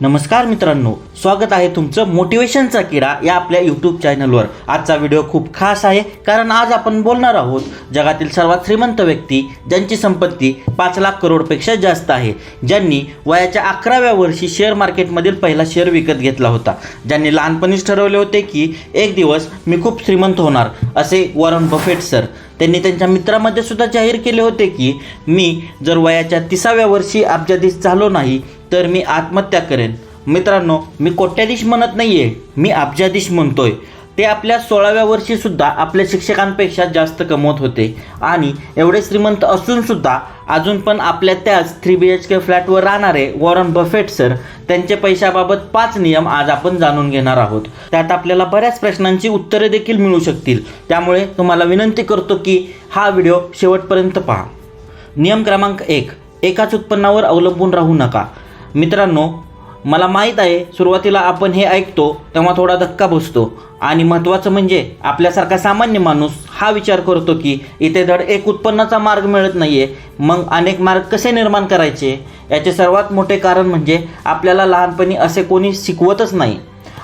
नमस्कार मित्रांनो स्वागत आहे तुमचं मोटिवेशनचा किडा या आपल्या यूट्यूब चॅनलवर आजचा व्हिडिओ खूप खास आहे कारण आज आपण बोलणार आहोत जगातील सर्वात श्रीमंत व्यक्ती ज्यांची संपत्ती पाच लाख करोडपेक्षा जास्त आहे ज्यांनी वयाच्या अकराव्या वर्षी शेअर मार्केटमधील पहिला शेअर विकत घेतला होता. ज्यांनी लहानपणीच ठरवले होते की एक दिवस मी खूप श्रीमंत होणार असे वॉरन बफेट सर त्यांनी त्यांच्या मित्रामध्ये सुद्धा जाहीर केले होते की मी जर वयाच्या तिसाव्या वर्षी अब्जाधीश झालो नाही तर मी आत्महत्या करेन. मित्रांनो मी कोट्याधीश म्हणत नाही आहे मी अब्जाधीश म्हणतोय. ते आपल्या सोळाव्या वर्षीसुद्धा आपल्या शिक्षकांपेक्षा जास्त कमवत होते. आणि एवढे श्रीमंत असूनसुद्धा अजून पण आपल्या त्याच थ्री बी एच के फ्लॅटवर राहणारे वॉरन बफेट सर त्यांचे पैशाबाबत पाच नियम आज आपण जाणून घेणार आहोत. त्यात आपल्याला बऱ्याच प्रश्नांची उत्तरे देखील मिळू शकतील. त्यामुळे तुम्हाला विनंती करतो की हा व्हिडिओ शेवटपर्यंत पहा. नियम क्रमांक एक एकाच उत्पन्नावर अवलंबून राहू नका. मित्रांनो मला माहीत आहे सुरुवातीला आपण हे ऐकतो तेव्हा थोडा धक्का बसतो. आणि महत्त्वाचं म्हणजे आपल्यासारखा सामान्य माणूस हा विचार करतो की इथे धड एक उत्पन्नाचा मार्ग मिळत नाही आहे मग अनेक मार्ग कसे निर्माण करायचे? याचे सर्वात मोठे कारण म्हणजे आपल्याला लहानपणी असे कोणी शिकवतच नाही.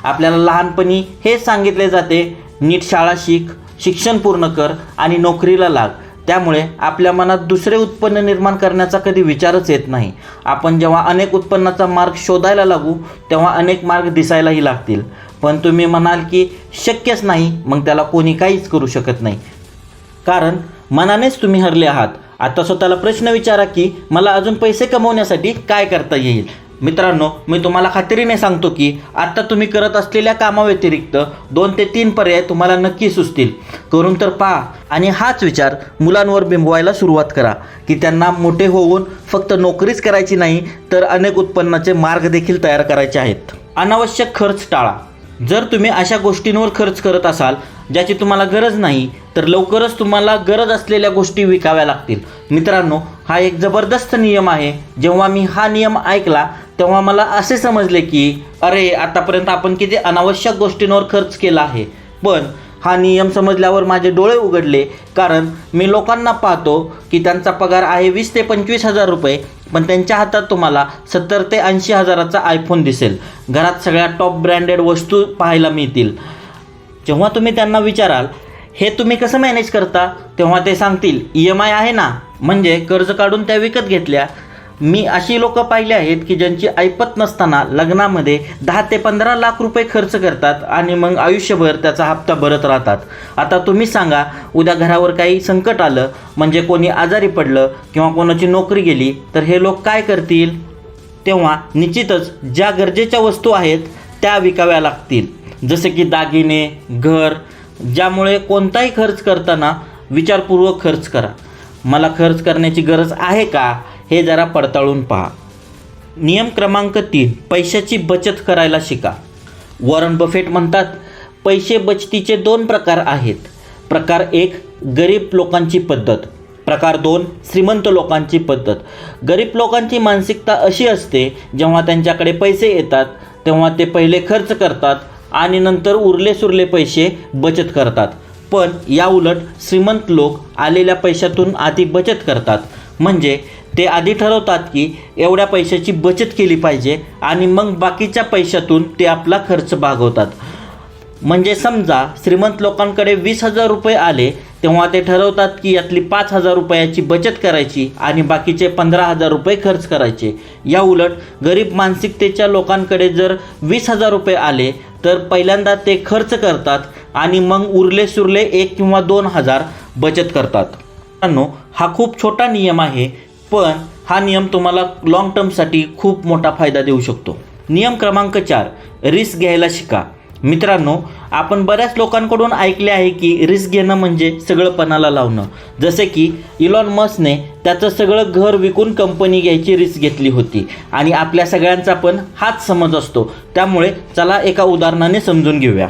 आपल्याला लहानपणी हेच सांगितले जाते नीट शाळा शिक शिक्षण पूर्ण कर आणि नोकरीला लाग. त्यामुळे आपल्या मनात दुसरे उत्पन्न निर्माण करण्याचा कधी विचारच येत नाही. आपण जेव्हा अनेक उत्पन्नाचा मार्ग शोधायला लागू तेव्हा अनेक मार्ग दिसायलाही लागतील. पण तुम्ही म्हणाल की शक्यच नाही मग त्याला कोणी काहीच करू शकत नाही. कारण मनानेच तुम्ही हरले आहात. आता स्वतःला प्रश्न विचारा की मला अजून पैसे कमवण्यासाठी काय करता येईल? मित्रांनो मी तुम्हाला खात्रीने सांगतो की आत्ता तुम्ही करत असलेल्या कामाव्यतिरिक्त दोन ते तीन पर्याय तुम्हाला नक्की सुचतील. करून तर पहा आणि हाच विचार मुलांवर बिंबवायला सुरुवात करा की त्यांना मोठे होऊन फक्त नोकरीच करायची नाही तर अनेक उत्पन्नाचे मार्ग देखील तयार करायचे आहेत. अनावश्यक खर्च टाळा. जर तुम्ही अशा गोष्टींवर खर्च करत असाल ज्याची तुम्हाला गरज नाही तर लवकरच तुम्हाला गरज असलेल्या गोष्टी विकाव्या लागतील. मित्रांनो हा एक जबरदस्त नियम आहे. जेव्हा मी हा नियम ऐकला तेव्हा मला असे समजले की अरे आतापर्यंत आपण किती अनावश्यक गोष्टींवर खर्च केला आहे. पण हा नियम समजल्यावर माझे डोळे उघडले कारण मी लोकांना पाहतो की त्यांचा पगार आहे वीस ते पंचवीस हजार रुपये पण त्यांच्या हातात तुम्हाला सत्तर ते ऐंशी हजाराचा आयफोन दिसेल. घरात सगळ्या टॉप ब्रँडेड वस्तू पाहायला मिळतील. जेव्हा तुम्ही त्यांना विचाराल हे तुम्ही कसं मॅनेज करता? तेव्हा ते सांगतील ई एम आय आहे ना. म्हणजे कर्ज काढून त्या विकत घेतल्या मी अशी लोक पाहिली आहेत की ज्यांची ऐपत नसताना लग्नामध्ये दहा ते पंधरा लाख रुपये खर्च करतात आणि मग आयुष्यभर त्याचा हप्ता भरत राहतात. आता तुम्ही सांगा उद्या घरावर काही संकट आलं म्हणजे कोणी आजारी पडलं किंवा कोणाची नोकरी गेली तर हे लोक काय करतील? तेव्हा निश्चितच ज्या गरजेच्या वस्तू आहेत त्या विकाव्या लागतील. जसे की दागिने घर ज्यामुळे कोणताही खर्च करताना विचारपूर्वक खर्च करा. मला खर्च करण्याची गरज आहे का? हे जरा पडताळून पहा. नियम क्रमांक तीन पैशाची बचत करायला शिका. वॉरन बफेट म्हणतात पैसे बचतीचे दोन प्रकार आहेत. प्रकार एक गरीब लोकांची पद्धत. प्रकार दोन श्रीमंत लोकांची पद्धत. गरीब लोकांची मानसिकता अशी असते जेव्हा त्यांच्याकडे पैसे येतात तेव्हा ते पहिले खर्च करतात आणि नंतर उरले सुरले पैसे बचत करतात. पण या उलट श्रीमंत लोक आलेल्या पैशातून आधी बचत करतात. म्हणजे ते आधी ठरवतात की एवढ्या पैशाची बचत केली पाहिजे आणि मग बाकीच्या पैशातून ते आपला खर्च भागवतात. म्हणजे समजा श्रीमंत लोकांकडे वीस हजार रुपये आले तेव्हा ते ठरवतात की यातली पाच हजार रुपयाची बचत करायची आणि बाकीचे पंधरा हजार रुपये खर्च करायचे. या उलट गरीब मानसिकतेच्या लोकांकडे जर वीस हजार रुपये आले तर पहिल्यांदा ते खर्च करतात आणि मग उरले सुरले एक किंवा दोन हजार बचत करतात. मित्रांनो हा खूप छोटा नियम आहे पण हा नियम तुम्हाला लॉंग टर्मसाठी खूप मोठा फायदा देऊ शकतो. नियम क्रमांक चार रिस्क घ्यायला शिका. मित्रांनो आपण बऱ्याच लोकांकडून ऐकले आहे की रिस्क घेणं म्हणजे सगळं पणाला लावणं. जसे की इलॉन मस्कने त्याचं सगळं घर विकून कंपनी घ्यायची रिस्क घेतली होती. आणि आपल्या सगळ्यांचा पण हाच समज असतो. त्यामुळे चला एका उदाहरणाने समजून घेऊया.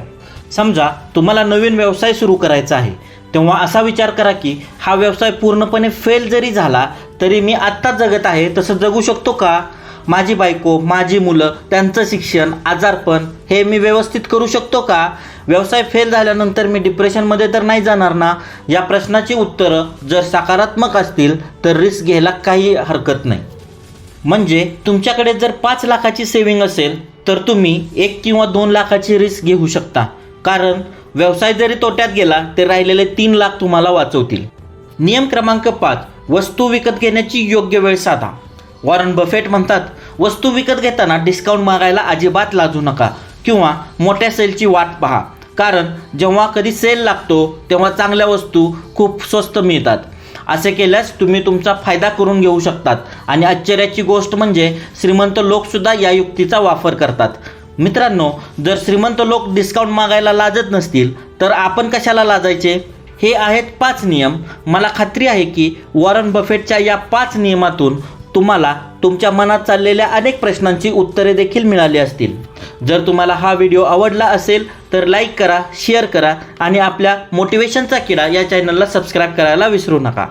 समजा तुम्हाला नवीन व्यवसाय सुरू करायचा आहे. तेव्हा असा विचार करा की हा व्यवसाय पूर्णपणे फेल जरी झाला तरी मी आत्ताच जगत आहे तसं जगू शकतो का? माझी बायको माझी मुलं त्यांचं शिक्षण आजारपण हे मी व्यवस्थित करू शकतो का? व्यवसाय फेल झाल्यानंतर मी डिप्रेशनमध्ये तर नाही जाणार ना? या प्रश्नाची उत्तरं जर सकारात्मक असतील तर रिस्क घ्यायला काही हरकत नाही. म्हणजे तुमच्याकडे जर पाच लाखाची सेविंग असेल तर तुम्ही एक किंवा दोन लाखाची रिस्क घेऊ शकता. कारण व्यवसाय जरी तोट्यात गेला तर राहिलेले तीन लाख तुम्हाला वाचवतील. नियम क्रमांक पाच वस्तू विकत घेण्याची योग्य वेळ साधा. वॉरन बफेट म्हणतात वस्तू विकत घेताना डिस्काउंट मागायला अजिबात लाजू नका किंवा मोठ्या सेलची वाट पहा. कारण जेव्हा कधी सेल लागतो तेव्हा चांगल्या वस्तू खूप स्वस्त मिळतात. असे केल्यास तुम्ही तुमचा फायदा करून घेऊ शकतात. आणि आश्चर्याची गोष्ट म्हणजे श्रीमंत लोकसुद्धा या युक्तीचा वापर करतात. मित्रांनो जर श्रीमंत लोक डिस्काउंट मागायला लाजत नसतील तर आपण कशाला लाजायचे? हे आहेत पाच नियम. मला खात्री आहे की वॉरन बफेटच्या या पाच नियमातून तुम्हाला तुमच्या मनात चाललेल्या अनेक प्रश्नांची उत्तरे देखील मिळाली असतील. जर तुम्हाला हा व्हिडिओ आवडला असेल तर लाईक करा शेअर करा आणि आपल्या मोटिवेशनचा किडा या चॅनलला सबस्क्राईब करायला विसरू नका.